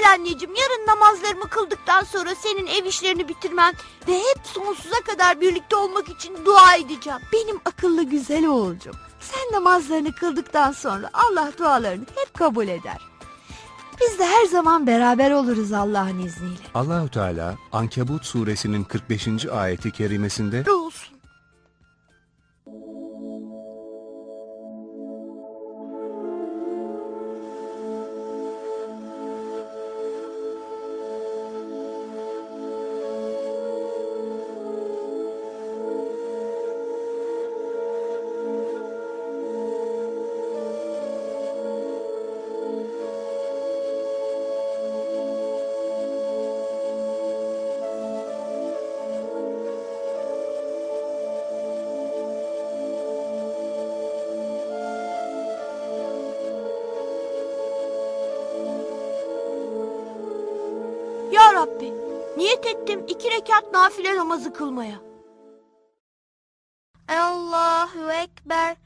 Gel anneciğim yarın namazlarımı kıldıktan sonra senin ev işlerini bitirmen ve hep sonsuza kadar birlikte olmak için dua edeceğim. Benim akıllı güzel oğulcum. Sen namazlarını kıldıktan sonra Allah dualarını hep kabul eder. Biz de her zaman beraber oluruz Allah'ın izniyle. Allahü Teala Ankebut suresinin 45. ayeti kerimesinde Olsun. Rabbi niyet ettim iki rekat nafile namazı kılmaya. Allahu Ekber.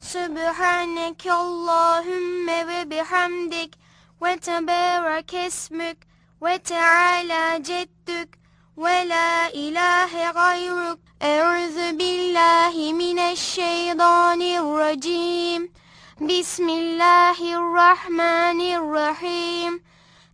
Sübhaneke Allahümme ve bihamdik ve tebarek esmük ve teala ceddük ve la ilahe gayruk. Euzu billahi mineşşeytanirracim. Bismillahirrahmanirrahim.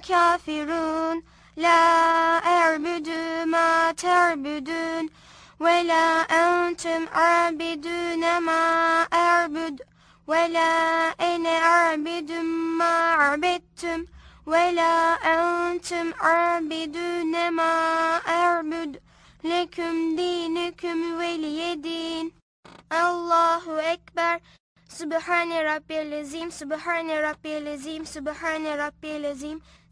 kafirun. La e'budu ma te'budun. Ve la entum abidun ma e'bud. Ve la ene abidun ma abettum. Ve la entum abidun ma e'bud. Leküm dinüküm veliyedin. Allahu Ekber. Sübhane Rabbiyel Azim, Sübhane Rabbiyel Azim, Sübhane Rabbiyel Azim.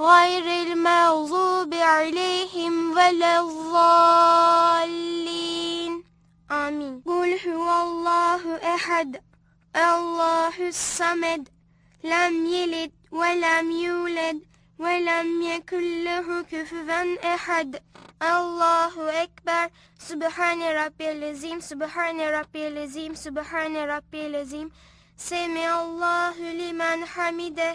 غير المغضوب عليهم ولا الضالين. آمين. قل هو الله أحد. الله الصمد. لم يلد ولم يولد ولم يكن له كفوا أحد. الله أكبر. سبحان ربي العظيم. سبحان ربي العظيم. سبحان ربي العظيم. سمع الله لمن حمده.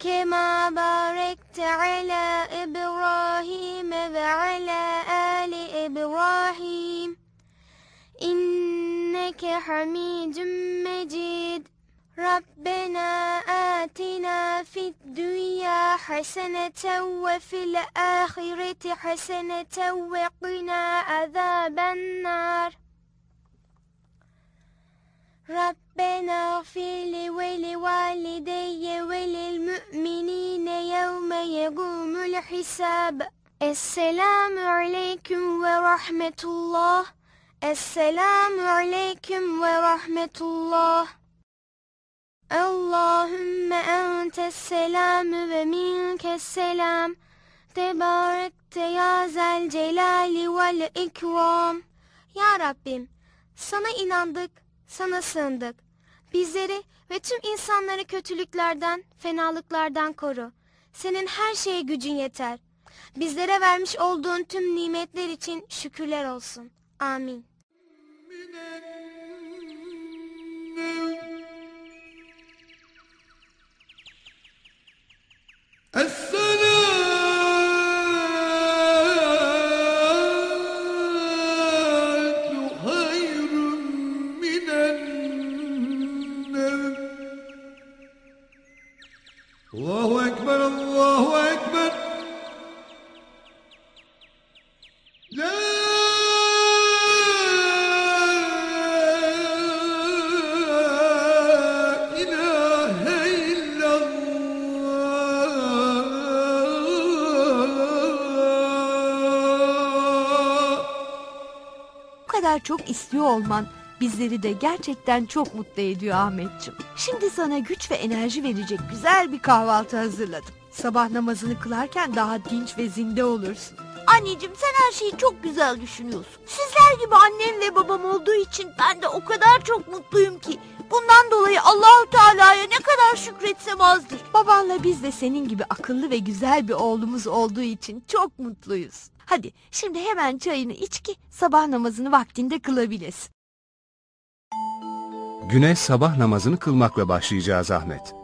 كما باركت على إبراهيم وعلى آل إبراهيم. إنك حميد مجيد. ربنا آتنا في الدنيا حسنة وفي الآخرة حسنة وقنا عذاب النار. ربنا اغفر لي ولوالدي وللمؤمنين يوم يقوم الحساب السلام عليكم ورحمة الله السلام عليكم ورحمة الله اللهم أنت السلام ومنك السلام تباركت يا ذا الجلال والإكرام Ya Rabbim sana inandık, sana sığındık. Bizleri ve tüm insanları kötülüklerden, fenalıklardan koru. Senin her şeye gücün yeter. Bizlere vermiş olduğun tüm nimetler için şükürler olsun. Amin. Kadar çok istiyor olman bizleri de gerçekten çok mutlu ediyor Ahmetciğim. Şimdi sana güç ve enerji verecek güzel bir kahvaltı hazırladım. Sabah namazını kılarken daha dinç ve zinde olursun. Anneciğim sen her şeyi çok güzel düşünüyorsun. Sizler gibi annem ve babam olduğu için ben de o kadar çok mutluyum ki. Bundan dolayı Allahu Teala'ya ne kadar şükretsem azdır. Babanla biz de senin gibi akıllı ve güzel bir oğlumuz olduğu için çok mutluyuz. Hadi şimdi hemen çayını iç ki sabah namazını vaktinde kılabilesin. Güne sabah namazını kılmakla başlayacağız Ahmet.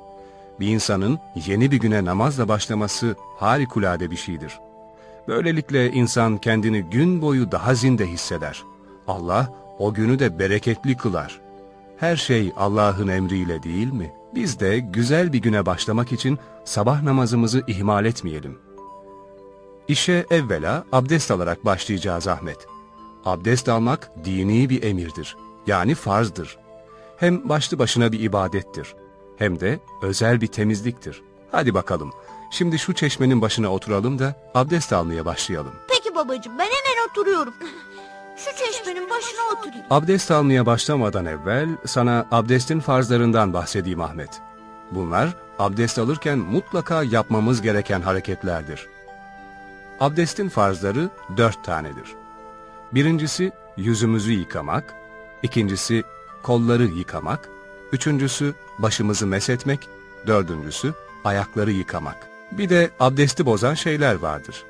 Bir insanın yeni bir güne namazla başlaması harikulade bir şeydir. Böylelikle insan kendini gün boyu daha zinde hisseder. Allah o günü de bereketli kılar. Her şey Allah'ın emriyle değil mi? Biz de güzel bir güne başlamak için sabah namazımızı ihmal etmeyelim. İşe evvela abdest alarak başlayacağız Ahmet. Abdest almak dini bir emirdir. Yani farzdır. Hem başlı başına bir ibadettir. Hem de özel bir temizliktir. Hadi bakalım. Şimdi şu çeşmenin başına oturalım da abdest almaya başlayalım. Peki babacığım ben hemen oturuyorum. Şu çeşmenin başına oturayım. Abdest almaya başlamadan evvel sana abdestin farzlarından bahsedeyim Ahmet. Bunlar abdest alırken mutlaka yapmamız gereken hareketlerdir. Abdestin farzları dört tanedir. Birincisi yüzümüzü yıkamak, ikincisi kolları yıkamak, üçüncüsü başımızı mesetmek, dördüncüsü ayakları yıkamak. Bir de abdesti bozan şeyler vardır.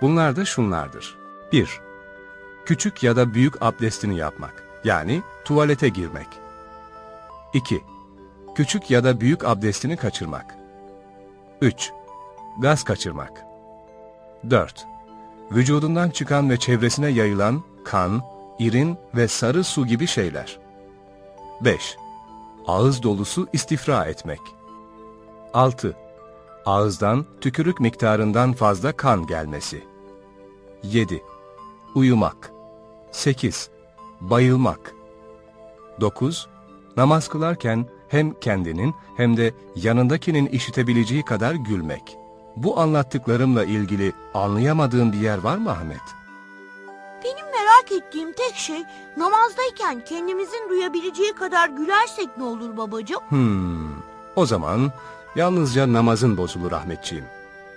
Bunlar da şunlardır. 1. Küçük ya da büyük abdestini yapmak. Yani tuvalete girmek. 2. Küçük ya da büyük abdestini kaçırmak. 3. Gaz kaçırmak. 4. Vücudundan çıkan ve çevresine yayılan kan, irin ve sarı su gibi şeyler. 5. Ağız dolusu istifra etmek. 6. Ağızdan tükürük miktarından fazla kan gelmesi. 7. Uyumak. 8. Bayılmak. 9. Namaz kılarken hem kendinin hem de yanındakinin işitebileceği kadar gülmek. Bu anlattıklarımla ilgili anlayamadığın bir yer var mı Ahmet? Benim merak ettiğim tek şey namazdayken kendimizin duyabileceği kadar gülersek ne olur babacığım? Hmm, o zaman yalnızca namazın bozulur Ahmetciğim.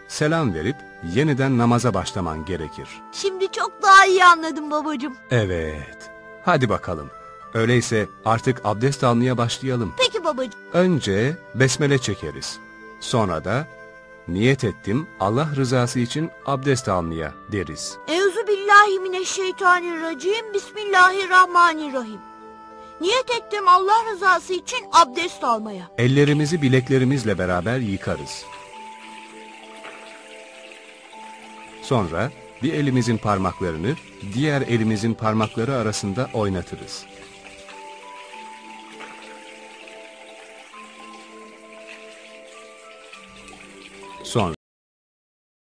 Selam verip yeniden namaza başlaman gerekir. Şimdi çok daha iyi anladım babacığım. Evet, hadi bakalım. Öyleyse artık abdest almaya başlayalım. Peki babacığım. Önce besmele çekeriz. Sonra da niyet ettim Allah rızası için abdest almaya deriz. Euzu billahi mineşşeytanirracim. Bismillahirrahmanirrahim. Niyet ettim Allah rızası için abdest almaya. Ellerimizi bileklerimizle beraber yıkarız. Sonra bir elimizin parmaklarını diğer elimizin parmakları arasında oynatırız.